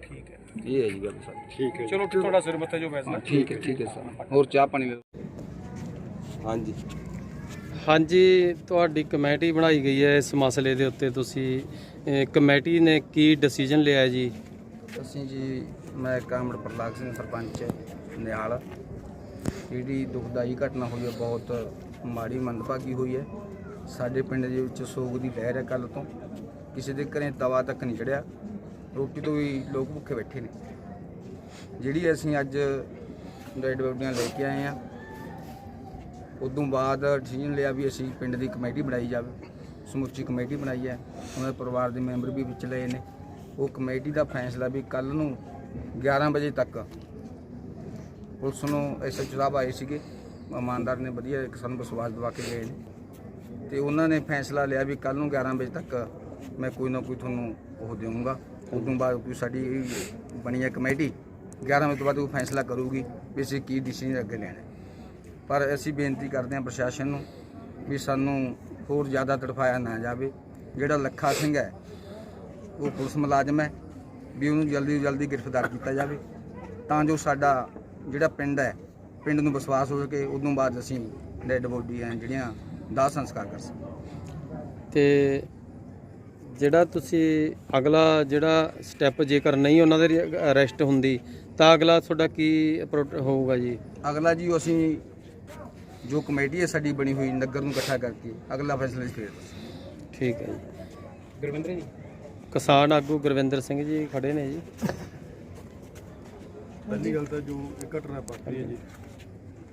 ਠੀਕ ਹੈ। ਇਹ ਹੈ ਜੀ ਗੱਲ ਸਰ। ਠੀਕ ਹੈ ਚਲੋ ਤੁਹਾਡਾ ਸਿਰ ਮੱਥੇ ਜੋ ਫੈਸਲਾ। ਠੀਕ ਹੈ ਠੀਕ ਹੈ ਸਰ। ਹੋਰ ਚਾਹ ਪਾਣੀ। ਹਾਂਜੀ। ਹਾਂਜੀ ਤੁਹਾਡੀ ਕਮੇਟੀ ਬਣਾਈ ਗਈ ਹੈ ਇਸ ਮਸਲੇ ਦੇ ਉੱਤੇ ਤੁਸੀਂ ਅਹ, ਕਮੇਟੀ ਨੇ ਕੀ ਡਿਸੀਜਨ ਲਿਆ ਜੀ? ਅਸੀਂ ਜੀ ਮੈਂ ਕਾਮੜ ਪ੍ਰਲਾਕ ਸਿੰਘ ਸਰਪੰਚ ਨਿਹਾਲ। ਜਿਹੜੀ ਦੁਖਦਾਈ ਘਟਨਾ ਹੋਈ ਹੈ ਬਹੁਤ ਮਾੜੀ ਮੰਦਭਾਗੀ ਹੋਈ ਹੈ। ਸਾਡੇ ਪਿੰਡ ਦੇ ਵਿੱਚ ਸੋਗ ਦੀ ਲਹਿਰ ਹੈ ਕੱਲ ਤੋਂ। ਕਿਸੇ ਦੇ ਘਰੇ ਤਵਾ ਤੱਕ ਨਹੀਂ ਚੜਿਆ। ਰੋਟੀ ਤੋਂ ਵੀ ਲੋਕ ਭੁੱਖੇ ਬੈਠੇ ਨੇ। ਜਿਹੜੀ ਅਸੀਂ ਅੱਜ ਡੈਡ ਬੋਡੀਆਂ ਲੈ ਕੇ ਆਏ ਆ ਉਦੋਂ ਬਾਅਦ ਡਿਸੀਜਨ ਲਿਆ ਵੀ ਅਸੀਂ ਪਿੰਡ ਦੀ ਕਮੇਟੀ ਬਣਾਈ ਜਾਵੇ, ਸਮੁੱਚੀ ਕਮੇਟੀ ਬਣਾਈ ਹੈ। ਉਹਨਾਂ ਦੇ ਪਰਿਵਾਰ ਦੇ ਮੈਂਬਰ ਵੀ ਵਿੱਚ ਲਏ ਨੇ। ਉਹ ਕਮੇਟੀ ਦਾ ਫੈਸਲਾ ਵੀ ਕੱਲ ਨੂੰ 11 ਵਜੇ ਤੱਕ ਪੁਲਿਸ ਨੂੰ ਐਸਐਚ ਸਾਹਿਬ ਆਏ ਸੀਗੇ। ਇਮਾਨਦਾਰ ਨੇ ਵਧੀਆ ਇੱਕ ਸਾਨੂੰ ਵਿਸ਼ਵਾਸ ਦਿਵਾ ਕੇ ਗਏ ਨੇ। ਤੇ ਉਹਨਾਂ ਨੇ ਫੈਸਲਾ ਲਿਆ ਵੀ ਕੱਲ ਨੂੰ 11 ਵਜੇ ਤੱਕ ਮੈਂ ਕੋਈ ਨਾ ਕੋਈ ਤੁਹਾਨੂੰ ਉਹ ਦੇਵਾਂਗਾ। ਉਦੋਂ ਬਾਅਦ ਕੋਈ ਸਾਡੀ ਬਣੀ ਹੈ ਕਮੇਟੀ 11 ਵਜੇ ਤੋਂ ਬਾਅਦ ਉਹ ਫੈਸਲਾ ਕਰੂਗੀ ਵੀ ਅਸੀਂ ਕੀ ਡਿਸੀਜਨ ਅੱਗੇ ਲੈਣਾ। ਪਰ ਅਸੀਂ ਬੇਨਤੀ ਕਰਦੇ ਹਾਂ ਪ੍ਰਸ਼ਾਸਨ ਨੂੰ ਵੀ ਸਾਨੂੰ ਹੋਰ ਜ਼ਿਆਦਾ ਤੜਫਾਇਆ ਨਾ ਜਾਵੇ। ਜਿਹੜਾ ਲੱਖਾ ਸਿੰਘ ਹੈ ਉਹ ਪੁਲਿਸ ਮੁਲਾਜ਼ਮ ਹੈ ਵੀ ਉਹਨੂੰ ਜਲਦੀ ਤੋਂ ਜਲਦੀ ਗ੍ਰਿਫਤਾਰ ਕੀਤਾ ਜਾਵੇ। ਤਾਂ ਜੋ ਸਾਡਾ ਜਿਹੜਾ ਪਿੰਡ ਹੈ ਪਿੰਡ ਨੂੰ ਵਿਸ਼ਵਾਸ ਹੋ ਸਕੇ ਉਦੋਂ ਬਾਅਦ ਅਸੀਂ ਡੈੱਡ ਬੋਡੀ ਹੈ ਜਿਹੜੀਆਂ ਦਾਹ ਸੰਸਕਾਰ ਕਰ ਸਕੀਏ। ਤੇ ਜਿਹੜਾ ਤੁਸੀਂ ਅਗਲਾ ਜਿਹੜਾ ਸਟੈਪ ਜੇਕਰ ਨਹੀਂ ਉਹਨਾਂ ਦੇ ਅਰੈਸਟ ਹੁੰਦੀ ਤਾਂ ਅਗਲਾ ਤੁਹਾਡਾ ਕੀ ਹੋਊਗਾ ਜੀ? ਅਗਲਾ ਜੀ ਅਸੀਂ ਜੋ ਕਮੇਟੀ ਹੈ ਸਾਡੀ ਬਣੀ ਹੋਈ ਨਗਰ ਨੂੰ ਇਕੱਠਾ ਕਰਕੇ ਅਗਲਾ ਫੈਸਲਾ ਇਸ ਫੇਰ ਠੀਕ ਹੈ ਜੀ। ਗੁਰਵਿੰਦਰ ਜੀ। ਕਿਸਾਨ ਆਗੂ ਗੁਰਵਿੰਦਰ ਸਿੰਘ ਜੀ ਖੜੇ ਨੇ ਜੀ। ਪਹਿਲੀ ਗੱਲ ਤਾਂ ਜੋ ਇਹ ਘਟਨਾ ਵਾਪਰੀ ਹੈ ਜੀ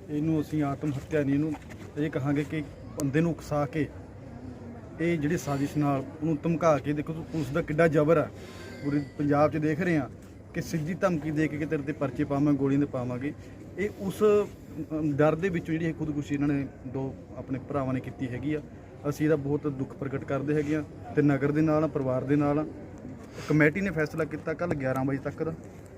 ਇਹਨੂੰ ਅਸੀਂ ਆਤਮ ਹੱਤਿਆ ਨਹੀਂ ਇਹਨੂੰ ਇਹ ਕਹਾਂਗੇ ਕਿ ਬੰਦੇ ਨੂੰ ਉਕਸਾ ਕੇ ਇਹ ਜਿਹੜੀ ਸਾਜ਼ਿਸ਼ ਨਾਲ ਉਹਨੂੰ ਧਮਕਾ ਕੇ ਦੇਖੋ ਪੁਲਿਸ ਦਾ ਕਿੱਡਾ ਜ਼ਬਰ ਆ। ਪੂਰੇ ਪੰਜਾਬ 'ਚ ਦੇਖ ਰਹੇ ਆ ਕਿ ਸਿੱਧੀ ਧਮਕੀ ਦੇ ਕੇ ਕਿ ਤੇਰੇ ਤੇ ਪਰਚੇ ਪਾਵਾਂਗੇ ਗੋਲੀ ਦੇ ਪਾਵਾਂਗੇ। ਇਹ ਉਸ ਅਮ, ਡਰ ਦੇ ਵਿੱਚੋਂ ਜਿਹੜੀ ਇਹ ਖੁਦਕੁਸ਼ੀ ਇਹਨਾਂ ਨੇ ਦੋ ਆਪਣੇ ਭਰਾਵਾਂ ਨੇ ਕੀਤੀ ਹੈਗੀ ਆ ਅਸੀਂ ਇਹਦਾ ਬਹੁਤ ਦੁੱਖ ਪ੍ਰਗਟ ਕਰਦੇ ਹੈਗੇ ਆ ਤੇ ਨਗਰ ਦੇ ਨਾਲ ਪਰਿਵਾਰ ਦੇ ਨਾਲ। ਕਮੇਟੀ ਨੇ ਫੈਸਲਾ ਕੀਤਾ ਕੱਲ 11 ਵਜੇ ਤੱਕ ਦਾ।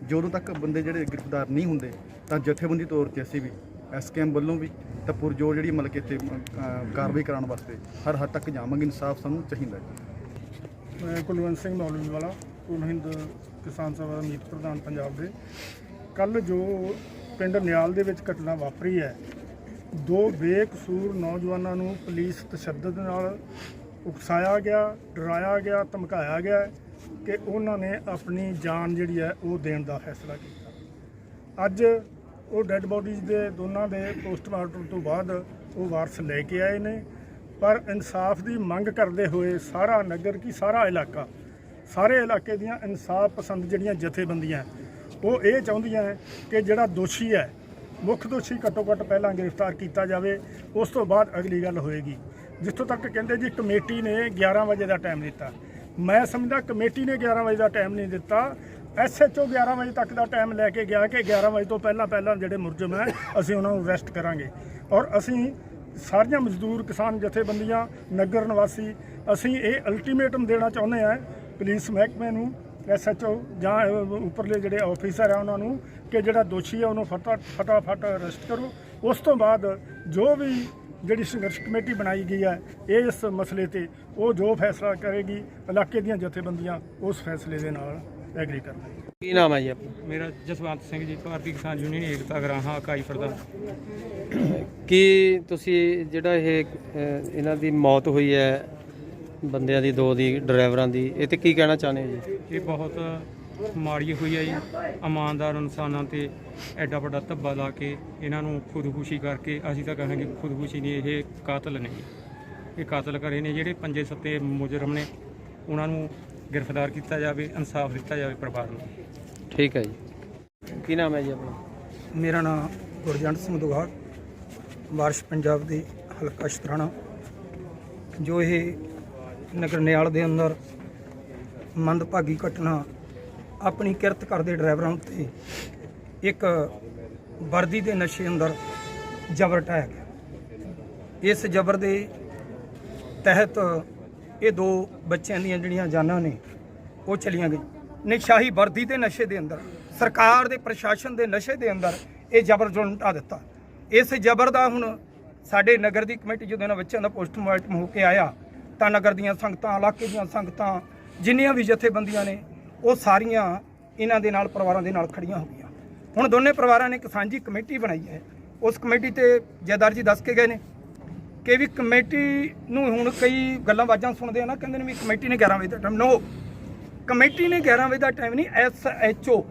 ਜਦੋਂ ਤੱਕ ਬੰਦੇ ਜਿਹੜੇ ਗ੍ਰਿਫਤਾਰ ਨਹੀਂ ਹੁੰਦੇ ਤਾਂ ਜਥੇਬੰਦੀ ਤੌਰ ਤੇ ਅਸੀਂ ਵੀ ਐਸਕੇਐਮ ਵੱਲੋਂ ਵੀ ਤਾਂ ਪੁਰਜੋਰ ਜਿਹੜੀ ਮਤਲਬ ਕਿ ਇੱਥੇ ਅ, ਕਾਰਵਾਈ ਕਰਾਉਣ ਵਾਸਤੇ ਹਰ ਹੱਦ ਤੱਕ ਜਾਵਾਂਗੇ ਇਨਸਾਫ ਸਾਨੂੰ ਚਾਹੀਦਾ ਹੈ। ਮੈਂ ਕੁਲਵੰਤ ਸਿੰਘ ਮੌਲਵੀ ਵਾਲਾ ਕੁਲ ਹਿੰਦ ਕਿਸਾਨ ਸਭਾ ਮੀਤ ਪ੍ਰਧਾਨ ਪੰਜਾਬ ਦੇ। ਕੱਲ ਜੋ ਪਿੰਡ ਨਿਆਲ ਦੇ ਵਿੱਚ ਘਟਨਾ ਵਾਪਰੀ ਹੈ। ਦੋ ਬੇਕਸੂਰ ਨੌਜਵਾਨਾਂ ਨੂੰ ਪੁਲਿਸ ਤਸ਼ੱਦਦ ਨਾਲ ਉਕਸਾਇਆ ਗਿਆ, ਡਰਾਇਆ ਗਿਆ, ਧਮਕਾਇਆ ਗਿਆ ਕਿ ਉਹਨਾਂ ਨੇ ਆਪਣੀ ਜਾਨ ਜਿਹੜੀ ਹੈ ਉਹ ਦੇਣ ਦਾ ਫੈਸਲਾ ਕੀਤਾ। ਅੱਜ ਉਹ ਡੈੱਡ ਬੋਡੀਜ਼ ਦੇ ਦੋਨਾਂ ਦੇ ਪੋਸਟਮਾਰਟਮ ਤੋਂ ਬਾਅਦ ਉਹ ਵਾਰਸ ਲੈ ਕੇ ਆਏ ਨੇ। ਪਰ ਇਨਸਾਫ ਦੀ ਮੰਗ ਕਰਦੇ ਹੋਏ ਸਾਰਾ ਨਗਰ ਕੀ ਸਾਰਾ ਇਲਾਕਾ, ਸਾਰੇ ਇਲਾਕੇ ਦੀਆਂ ਇਨਸਾਫ ਪਸੰਦ ਜਿਹੜੀਆਂ ਜਥੇਬੰਦੀਆਂ ਉਹ ਇਹ ਚਾਹੁੰਦੀਆਂ ਹੈ ਕਿ ਜਿਹੜਾ ਦੋਸ਼ੀ ਹੈ, ਮੁੱਖ ਦੋਸ਼ੀ ਘੱਟੋ ਘੱਟ ਪਹਿਲਾਂ ਗ੍ਰਿਫਤਾਰ ਕੀਤਾ ਜਾਵੇ, ਉਸ ਤੋਂ ਬਾਅਦ ਅਗਲੀ ਗੱਲ ਹੋਏਗੀ। ਜਿੱਥੋਂ ਤੱਕ ਕਹਿੰਦੇ ਜੀ ਕਮੇਟੀ ਨੇ 11 ਵਜੇ ਦਾ ਟਾਈਮ ਦਿੱਤਾ। ਮੈਂ ਸਮਝਦਾ ਕਮੇਟੀ ਨੇ 11 ਵਜੇ ਦਾ ਟਾਈਮ ਨਹੀਂ ਦਿੱਤਾ। ਐਸਐਚਓ 11 ਵਜੇ ਤੱਕ ਦਾ ਟਾਈਮ ਲੈ ਕੇ ਗਿਆ ਕਿ 11 ਵਜੇ ਤੋਂ ਪਹਿਲਾਂ ਪਹਿਲਾਂ ਜਿਹੜੇ ਮੁਲਜ਼ਮ ਹੈ, ਅਸੀਂ ਉਹਨਾਂ ਨੂੰ ਅਰੈਸਟ ਕਰਾਂਗੇ। ਔਰ ਅਸੀਂ ਸਾਰੀਆਂ ਮਜ਼ਦੂਰ ਕਿਸਾਨ ਜਥੇਬੰਦੀਆਂ, ਨਗਰ ਨਿਵਾਸੀ, ਅਸੀਂ ਇਹ ਅਲਟੀਮੇਟਮ ਦੇਣਾ ਚਾਹੁੰਦੇ ਹਾਂ ਪੁਲਿਸ ਮਹਿਕਮੇ ਨੂੰ ਐਸਐਚਓ ਜਾਂ ਉੱਪਰਲੇ ਜਿਹੜੇ ਆਫੀਸਰ ਆ ਉਹਨਾਂ ਨੂੰ ਕਿ ਜਿਹੜਾ ਦੋਸ਼ੀ ਹੈ ਉਹਨੂੰ ਫਟਾ ਫਟਾਫਟ ਅਰੈਸਟ ਕਰੋ। ਉਸ ਤੋਂ ਬਾਅਦ ਜੋ ਵੀ ਜਿਹੜੀ ਸੰਘਰਸ਼ ਕਮੇਟੀ ਬਣਾਈ ਗਈ ਹੈ ਇਸ ਮਸਲੇ ਤੇ ਉਹ ਜੋ ਫੈਸਲਾ ਕਰੇਗੀ ਇਲਾਕੇ ਦੀਆਂ ਜਥੇਬੰਦੀਆਂ ਉਸ ਫੈਸਲੇ ਦੇ ਨਾਲ ਐਗਰੀ ਕਰਨਗੇ। ਕੀ ਨਾਮ ਹੈ ਜੀ ਆਪਣਾ? ਮੇਰਾ ਜਸਵੰਤ ਸਿੰਘ ਜੀ ਭਾਰਤੀ ਕਿਸਾਨ ਯੂਨੀਅਨ ਏਕਤਾ ਗਰਾਹਾਂ ਇਕਾਈ ਪ੍ਰਧਾਨ। ਕੀ ਤੁਸੀਂ ਜਿਹੜਾ ਇਹ ਇਹਨਾਂ ਦੀ ਮੌਤ ਹੋਈ ਹੈ ਬੰਦਿਆਂ ਦੀ ਦੋ ਦੀ ਡਰਾਈਵਰਾਂ ਦੀ ਇਹ ਤੇ ਕੀ ਕਹਿਣਾ ਚਾਹੁੰਦੇ ਹੋ ਜੀ? ਇਹ ਬਹੁਤ ਮਾੜੀ ਹੋਈ ਹੈ ਜੀ। ਇਮਾਨਦਾਰ ਇਨਸਾਨਾਂ ਤੇ ਐਡਾ ਵੱਡਾ ਧੱਬਾ ਲਾ ਕੇ ਇਹਨਾਂ ਨੂੰ ਖੁਦਕੁਸ਼ੀ ਕਰਕੇ ਅਸੀਂ ਤਾਂ ਕਹਾਂਗੇ ਖੁਦਕੁਸ਼ੀ ਨਹੀਂ ਇਹ ਕਾਤਲ ਨੇ ਜੀ। ਇਹ ਕਾਤਲ ਕਰੇ ਨੇ ਜਿਹੜੇ ਪੰਜੇ ਸੱਤੇ ਮੁਜਰਮ ਨੇ। ਉਹਨਾਂ ਨੂੰ ਗ੍ਰਿਫਤਾਰ ਕੀਤਾ ਜਾਵੇ ਇਨਸਾਫ ਦਿੱਤਾ ਜਾਵੇ ਪਰਿਵਾਰ ਨੂੰ। ਠੀਕ ਹੈ ਜੀ। ਕੀ ਨਾਮ ਹੈ ਜੀ ਆਪਣਾ? ਮੇਰਾ ਨਾਮ ਗੁਰਜੰਟ ਸਿੰਘ ਦੁਗਾੜ ਵਾਰਸ਼ ਪੰਜਾਬ ਦੇ ਹਲਕਾ ਸ਼ਤਰਾਣਾ। ਜੋ ਇਹ ਨਗਰ ਨਿਆਲ ਦੇ ਅੰਦਰ ਮੰਦਭਾਗੀ ਘਟਨਾ ਆਪਣੀ ਕਿਰਤ ਕਰਦੇ ਡਰਾਈਵਰਾਂ ਉੱਤੇ ਇੱਕ ਵਰਦੀ ਦੇ ਨਸ਼ੇ ਅੰਦਰ ਜ਼ਬਰ ਢਾਇਆ ਗਿਆ। ਇਸ ਜ਼ਬਰ ਦੇ ਤਹਿਤ ਇਹ ਦੋ ਬੱਚਿਆਂ ਦੀਆਂ ਜਿਹੜੀਆਂ ਜਾਨਾਂ ਨੇ, ਉਹ ਚਲੀਆਂ ਗਈਆਂ। ਨਿਸ਼ਾਹੀ ਵਰਦੀ ਦੇ ਨਸ਼ੇ ਦੇ ਅੰਦਰ, ਸਰਕਾਰ ਦੇ ਪ੍ਰਸ਼ਾਸਨ ਦੇ ਨਸ਼ੇ ਦੇ ਅੰਦਰ ਇਹ ਜ਼ਬਰ ਜ਼ੁਲਮ ਢਾ ਦਿੱਤਾ। ਇਸ ਜ਼ਬਰ ਦਾ ਹੁਣ ਸਾਡੇ ਨਗਰ ਦੀ ਕਮੇਟੀ ਜਦੋਂ ਇਹਨਾਂ ਬੱਚਿਆਂ ਦਾ ਪੋਸਟਮਾਰਟਮ ਹੋ ਕੇ ਆਇਆ ਤਾਂ ਨਗਰ ਦੀਆਂ ਸੰਗਤਾਂ, ਇਲਾਕੇ ਦੀਆਂ ਸੰਗਤਾਂ, ਜਿੰਨੀਆਂ ਵੀ ਜਥੇਬੰਦੀਆਂ ਨੇ, ਉਹ ਸਾਰੀਆਂ ਇਹਨਾਂ ਦੇ ਨਾਲ, ਪਰਿਵਾਰਾਂ ਦੇ ਨਾਲ ਖੜੀਆਂ ਹੋ ਗਈਆਂ। ਹੁਣ ਦੋਨੇ ਪਰਿਵਾਰਾਂ ਨੇ ਇੱਕ ਸਾਂਝੀ ਕਮੇਟੀ ਬਣਾਈ ਹੈ। ਉਸ ਕਮੇਟੀ ਤੇ ਜੈਦਾਰ ਜੀ ਦੱਸ ਕੇ ਗਏ ਨੇ ਕਿ ਵੀ ਕਮੇਟੀ ਨੂੰ ਹੁਣ ਕਈ ਗੱਲਾਂ ਬਾਜਾਂ ਸੁਣਦੇ ਆ ਨਾ, ਕਹਿੰਦੇ ਨੇ ਵੀ ਕਮੇਟੀ ਨੇ 11 ਵਜੇ ਦਾ ਟਾਈਮ ਨੋ। ਕਮੇਟੀ ਨੇ 11 ਵਜੇ ਦਾ ਟਾਈਮ ਨਹੀਂ ਐਸ ਐਚ ਓ।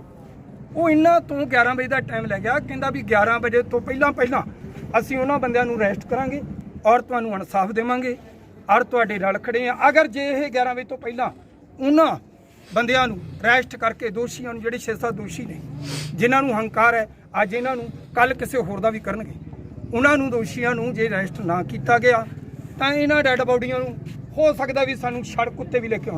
ਉਹ ਇਹਨਾਂ ਤੋਂ 11 ਵਜੇ ਦਾ ਟਾਈਮ ਲੈ ਗਿਆ, ਕਹਿੰਦਾ ਵੀ 11 ਵਜੇ ਤੋਂ ਪਹਿਲਾਂ ਪਹਿਲਾਂ ਅਸੀਂ ਉਹਨਾਂ ਬੰਦਿਆਂ ਨੂੰ ਰੈਸਟ ਕਰਾਂਗੇ ਔਰ ਤੁਹਾਨੂੰ ਇਨਸਾਫ ਦੇਵਾਂਗੇ। ਅਰ ਤੁਹਾਡੇ ਨਾਲ ਖੜੇ ਆ। ਅਗਰ ਜੇ ਇਹ 11 ਵਜੇ ਤੋਂ ਪਹਿਲਾਂ ਉਹਨਾਂ ਬੰਦਿਆਂ ਨੂੰ ਰੈਸਟ ਕਰਕੇ ਦੋਸ਼ੀਆਂ ਨੂੰ ਜਿਹੜੇ 6-7 ਦੋਸ਼ੀ ਨੇ, ਜਿਨ੍ਹਾਂ ਨੂੰ ਹੰਕਾਰ ਹੈ, ਅੱਜ ਇਹਨਾਂ ਨੂੰ ਕੱਲ ਕਿਸੇ ਹੋਰ ਦਾ ਵੀ ਕਰਨਗੇ। ਉਹਨਾਂ ਨੂੰ ਦੋਸ਼ੀਆਂ ਨੂੰ ਜੇ ਰੈਸਟ ਨਾ ਕੀਤਾ ਗਿਆ, ਤਾਂ ਇਹਨਾਂ ਡੈੱਡ ਬਾਡੀਆਂ ਨੂੰ ਹੋ ਸਕਦਾ ਵੀ ਸਾਨੂੰ ਸੜਕ ਉੱਤੇ ਵੀ ਲੈ ਕੇ ਆਉਣਾ।